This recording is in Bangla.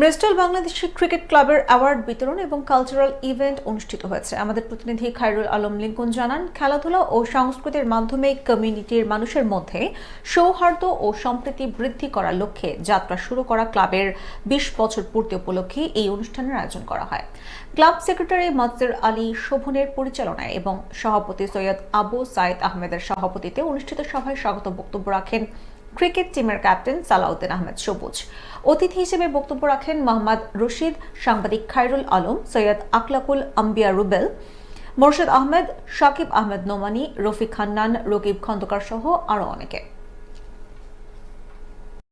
ব্রিস্টল বাংলাদেশ ক্রিকেট ক্লাবের অ্যাওয়ার্ড বিতরণ এবং কালচারাল ইভেন্ট অনুষ্ঠিত হয়েছে। আমাদের প্রতিনিধি খায়রুল আলম লিঙ্কন জানান, খেলাধুলা ও সংস্কৃতির মাধ্যমে কমিউনিটির মানুষের মধ্যে সৌহার্দ্য ও সম্প্রীতি বৃদ্ধি করার লক্ষ্যে যাত্রা শুরু করা ক্লাবের বিশ বছর পূর্তি উপলক্ষে এই অনুষ্ঠানের আয়োজন করা হয়। ক্লাব সেক্রেটারি মজর আলী শোভনের পরিচালনায় এবং সভাপতি সৈয়দ আবু সাইদ আহমেদের সভাপতিতে অনুষ্ঠিত সভায় স্বাগত বক্তব্য রাখেন ক্রিকেট টিমের ক্যাপ্টেন সালাউদ্দিন আহমেদ সবুজ। অতিথি হিসেবে বক্তব্য রাখেন মোহাম্মদ রশিদ, সাংবাদিক খায়রুল আলম, সৈয়দ আকলাকুল আম্বিয়া রুবেল, মোর্শেদ আহমেদ, শাকিব আহমেদ নোমানি, রফিক খান্নান, রকিব খন্দকার সহ আরও অনেকে।